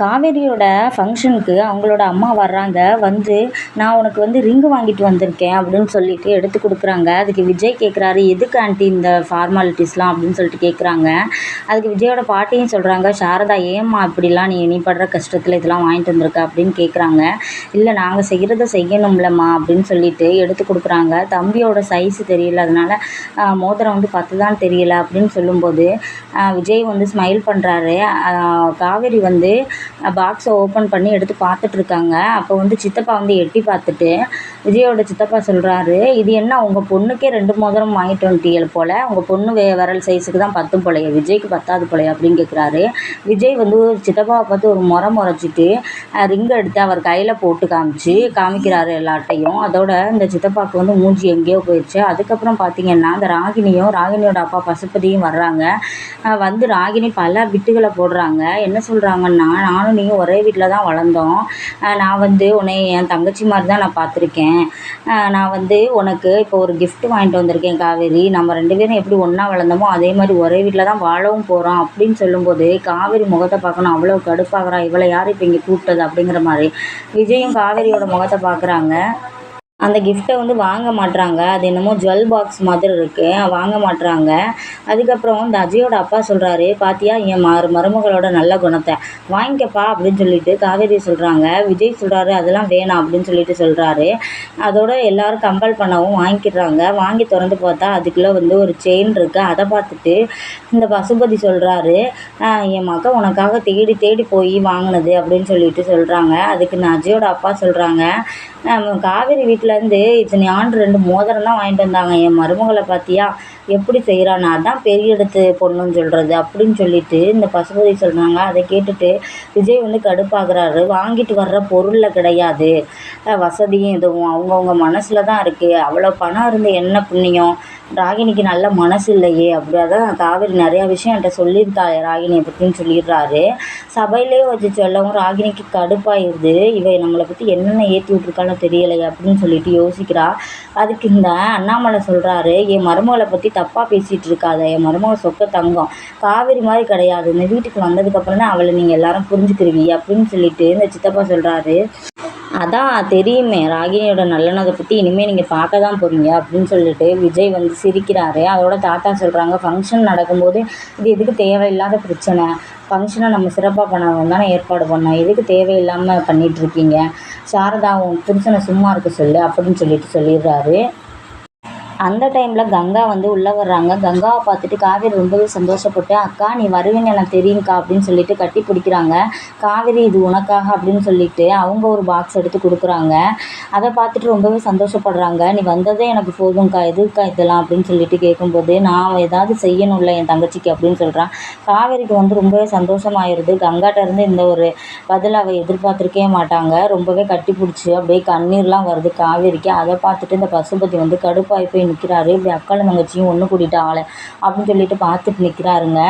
காவேரியோட ஃபங்க்ஷனுக்கு அவங்களோட அம்மா வர்றாங்க. வந்து நான் உனக்கு வந்து ரிங்கு வாங்கிட்டு வந்திருக்கேன் அப்படின்னு சொல்லிட்டு எடுத்து கொடுக்குறாங்க. அதுக்கு விஜய் கேட்குறாரு எதுக்கு ஆண்டி இந்த ஃபார்மாலிட்டிஸ்லாம் அப்படின்னு சொல்லிட்டு கேட்குறாங்க அதுக்கு விஜயோட பாட்டியும் சொல்கிறாங்க சாரதா ஏம்மா இப்படிலாம் நீ நீ படுற கஷ்டத்தில் இதெல்லாம் வாங்கிட்டு வந்திருக்க? அப்படின்னு கேட்குறாங்க இல்லை நாங்கள் செய்கிறத செய்யணும்லம்மா அப்படின்னு சொல்லிட்டு எடுத்து கொடுக்குறாங்க. தம்பியோட சைஸு தெரியல அதனால் மோதிரம் வந்து பத்துதான் தெரியல அப்படின்னு சொல்லும்போது விஜய் வந்து ஸ்மைல் பண்ணுறாரு காவேரி வந்து பாக்ஸை ஓப்பன் பண்ணி எடுத்து பார்த்துட்ருக்காங்க. அப்போ வந்து சித்தப்பா வந்து எட்டி பார்த்துட்டு விஜயோட சித்தப்பா சொல்கிறாரு இது என்ன உங்கள் பொண்ணுக்கே ரெண்டு மோதிரம் வாங்கிட்டு வந்துட்டீங்க போல். உங்கள் பொண்ணு வே விரல் சைஸுக்கு தான் பத்தும் போலையே விஜய்க்கு பத்தாது போலையே அப்படின்னு கேட்குறாரு விஜய் வந்து சித்தப்பாவை பார்த்து ஒரு முறை முறைச்சிட்டு ரிங் எடுத்து அவர் கையில் போட்டு காமிச்சு காமிக்கிறாரு எல்லாட்டையும் அதோட இந்த சித்தப்பாவுக்கு வந்து மூஞ்சி எங்கேயோ போயிடுச்சு அதுக்கப்புறம் பார்த்தீங்கன்னா அந்த ராகினியும் ராகினியோட அப்பா பசுபதியும் வர்றாங்க. வந்து ராகினி பல விட்டுகளை போடுறாங்க. என்ன சொல்கிறாங்கன்னா நானும் நீயும் ஒரே வீட்டில் தான் வளர்ந்தோம் நான் வந்து உன்னை என் தங்கச்சி மாதிரி தான் நான் பார்த்துருக்கேன். நான் வந்து உனக்கு இப்போ ஒரு கிஃப்ட் வாங்கிட்டு வந்திருக்கேன் காவேரி. நம்ம ரெண்டு பேரும் எப்படி ஒன்றா வளர்ந்தோமோ அதே மாதிரி ஒரே வீட்டில் தான் வாழவும் போகிறோம் அப்படின்னு சொல்லும்போது காவேரி முகத்தை பார்க்கணும். அவ்வளோ கடுப்பாகிறா. இவ்வளோ யார் இப்போ இங்கே கூப்பிட்டது அப்படிங்கிற மாதிரி. விஜயும் காவேரியோட முகத்தை பார்க்குறாங்க. அந்த கிஃப்ட்டை வந்து வாங்க மாட்றாங்க. அது என்னமோ ஜுவல் பாக்ஸ் மாதிரி இருக்குது வாங்க மாட்டுறாங்க அதுக்கப்புறம் இந்த அஜயோட அப்பா சொல்கிறாரு பாத்தியா என் மாறு மருமகளோட நல்ல குணத்தை. வாங்கிக்கப்பா அப்படின்னு சொல்லிட்டு காவேரி சொல்கிறாங்க விஜய் சொல்கிறாரு அதெல்லாம் வேணாம் அப்படின்னு சொல்லிட்டு சொல்கிறாரு அதோட எல்லாரும் கம்பல் பண்ணவும் வாங்கிக்கிறாங்க வாங்கி திறந்து பார்த்தா அதுக்குள்ளே வந்து ஒரு செயின் இருக்குது அதை பார்த்துட்டு இந்த பசுபதி சொல்கிறாரு என் மக்கள் உனக்காக தேடி தேடி போய் வாங்கினது அப்படின்னு சொல்லிட்டு சொல்கிறாங்க அதுக்கு நான் அஜயோட அப்பா சொல்கிறாங்க காவேரி வீட்டிலேருந்து இத்தனை ஆண்டு ரெண்டு மோதிரம் தான் வாங்கிட்டு வந்தாங்க. என் மருமகளை பார்த்தியா? எப்படி செய்கிறான்னு அதான் பெரிய இடத்து பொண்ணுன்னு சொல்கிறது அப்படின்னு சொல்லிட்டு இந்த பசுபதி சொல்கிறாங்க அதை கேட்டுட்டு விஜய் வந்து கடுப்பாகிறாரு. வாங்கிட்டு வர்ற பொருளில் கிடையாது. வசதியும் எதுவும் அவங்கவுங்க மனசில் தான் இருக்குது அவ்வளோ பணம் இருந்து என்ன புண்ணியம்? ராகினிக்கு நல்ல மனசு இல்லையே அப்படி அதான் காவேரி நிறையா விஷயம் என்கிட்ட சொல்லியிருக்கா ராகினியை பற்றின்னு சொல்லிடுறாரு. சபையிலே வச்சு சொல்லவும் ராகினிக்கு கடுப்பாயிருது. இவை நம்மளை பற்றி என்னென்ன ஏற்றி விட்ருக்கான்னு தெரியலையே அப்படின்னு சொல்லிட்டு யோசிக்கிறா. அதுக்கு இந்த அண்ணாமலை சொல்கிறாரு என் மருமகளை பற்றி தப்பாக பேசிகிட்டு இருக்காத. என் மருமக சொக்க தங்கம். காவேரி மாதிரி கிடையாது. இந்த வீட்டுக்கு வந்ததுக்கப்புறம் தான் அவளை நீங்கள் எல்லாரும் புரிஞ்சுக்கிருவீங்க அப்படின்னு சொல்லிட்டு இந்த சித்தப்பா சொல்கிறாரு அதான் தெரியுமே ராகினியோட நல்லனதை பற்றி இனிமேல் நீங்கள் பார்க்க தான் போகிறீங்க அப்படின்னு சொல்லிட்டு விஜய் வந்து சிரிக்கிறாரு. அதோட தாத்தா சொல்கிறாங்க ஃபங்க்ஷன் நடக்கும்போது இது எதுக்கு தேவையில்லாத பிரச்சனை? ஃபங்க்ஷனை நம்ம சிறப்பாக பண்ணணும் தானே ஏற்பாடு பண்ணோம். எதுக்கு தேவையில்லாமல் பண்ணிகிட்ருக்கீங்க சாரதா உன் புருஷனை சும்மா இருக்க சொல்லு அப்படின்னு சொல்லிட்டு சொல்லிடுறாரு. அந்த டைமில் கங்கா வந்து உள்ளே வர்றாங்க. கங்காவை பார்த்துட்டு காவேரி ரொம்பவே சந்தோஷப்பட்டு அக்கா நீ வருவேன்னு எனக்கு தெரியும்க்கா அப்படின்னு சொல்லிட்டு கட்டி பிடிக்கிறாங்க. காவேரி இது உனக்காக அப்படின்னு சொல்லிட்டு அவங்க ஒரு பாக்ஸ் எடுத்து கொடுக்குறாங்க. அதை பார்த்துட்டு ரொம்பவே சந்தோஷப்படுறாங்க. நீ வந்ததே எனக்கு போதும்க்கா எதுக்கா இதெல்லாம்? அப்படின்னு சொல்லிட்டு கேட்கும்போது நான் ஏதாவது செய்யணும்ல என் தங்கச்சிக்கு அப்படின்னு சொல்கிறான் காவேரிக்கு வந்து ரொம்பவே சந்தோஷமாயிருது. கங்காட்ட இருந்து இந்த ஒரு பதில் அவள் எதிர்பார்த்துருக்கவே மாட்டாங்க. ரொம்பவே கட்டி பிடிச்சி அப்படியே கண்ணீர்லாம் வருது காவேரிக்கு. அதை பார்த்துட்டு இந்த பசுபதி வந்து கடுப்பாகி போய் நிற்கிறாரு இப்படி அக்காலும் தங்கச்சியும் ஒன்று கூட்டிட்டாங்களே அப்படின்னு சொல்லிட்டு பார்த்துட்டு நிற்கிறாருங்க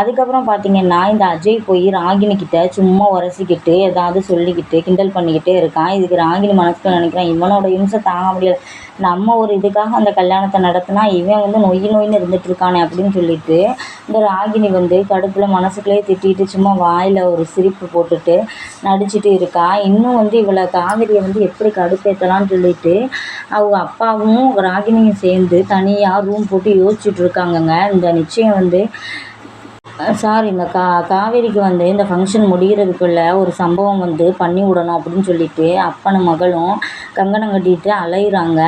அதுக்கப்புறம் பார்த்தீங்கன்னா இந்த அஜய் போய் ராகினி கிட்ட சும்மா உரசிக்கிட்டு ஏதாவது சொல்லிக்கிட்டு கிண்டல் பண்ணிக்கிட்டே இருக்கான். இதுக்கு ராகினி மனசுக்கு நினைக்கிறான் இவனோட இம்சை தாங்க முடியல. நம்ம ஒரு இதுக்காக அந்த கல்யாணத்தை நடத்தினா இவன் வந்து நொய் நொய்னு இருந்துட்டு இருக்கானே அப்படின்னு சொல்லிட்டு இந்த ராகினி வந்து கடுப்பில் மனசுக்குள்ளேயே திட்டிட்டு சும்மா வாயில் ஒரு சிரிப்பு போட்டுட்டு நடிச்சிட்டு இருக்கா. இன்னும் வந்து இவளை காவிரியை வந்து எப்படி கடுப்பேற்றலாம்னு சொல்லிட்டு அவங்க அப்பாவும் ராகினியும் சேர்ந்து தனியாக ரூம் போட்டு யோசிச்சுட்ருக்காங்கங்க இந்த நிச்சயம் வந்து சார் இந்த கா காவேரிக்கு வந்து இந்த ஃபங்க்ஷன் முடிகிறதுக்குள்ள ஒரு சம்பவம் வந்து பண்ணி விடணும் அப்படின்னு சொல்லிட்டு அப்பனும் மகளும் கங்கணம் கட்டிட்டு அலையிறாங்க.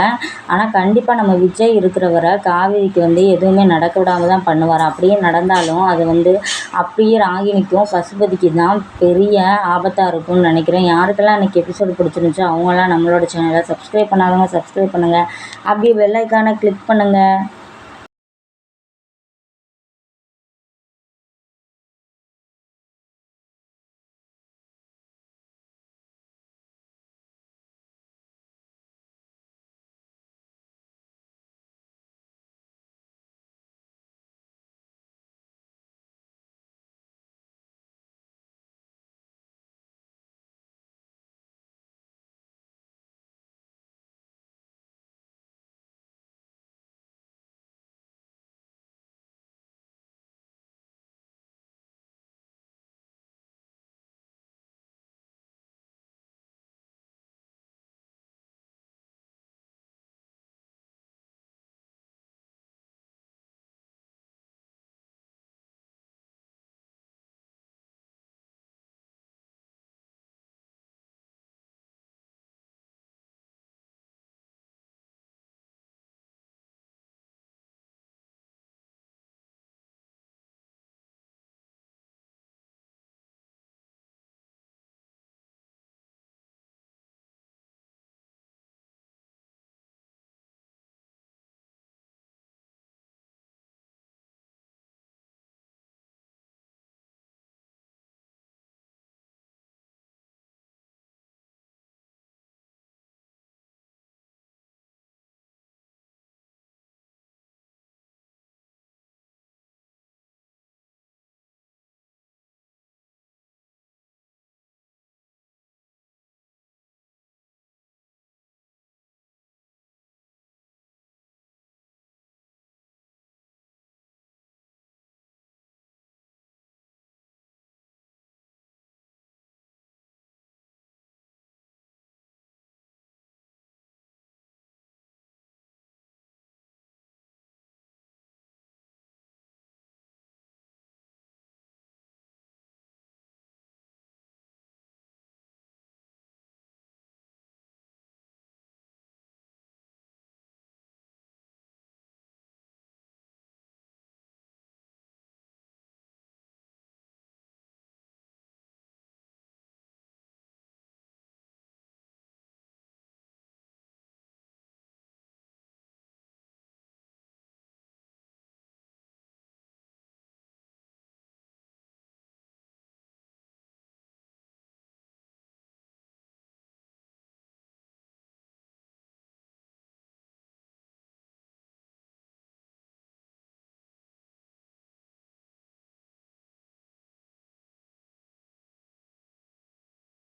ஆனால் கண்டிப்பாக நம்ம விஜய் இருக்கிற வரை காவேரிக்கு வந்து எதுவுமே நடக்க விடாம தான் பண்ணுவார். அப்படியே நடந்தாலும் அது வந்து அப்படியே ராகினிக்கும் பசுபதிக்கு தான் பெரிய ஆபத்தாக இருக்கும்னு நினைக்கிறேன். யாருக்கெல்லாம் எனக்கு எபிசோடு பிடிச்சிருந்துச்சோ அவங்களாம் நம்மளோட சேனலை சப்ஸ்கிரைப் பண்ணாதவங்க சப்ஸ்கிரைப் பண்ணுங்கள் அப்படியே வெள்ளைக்கான கிளிக் பண்ணுங்கள்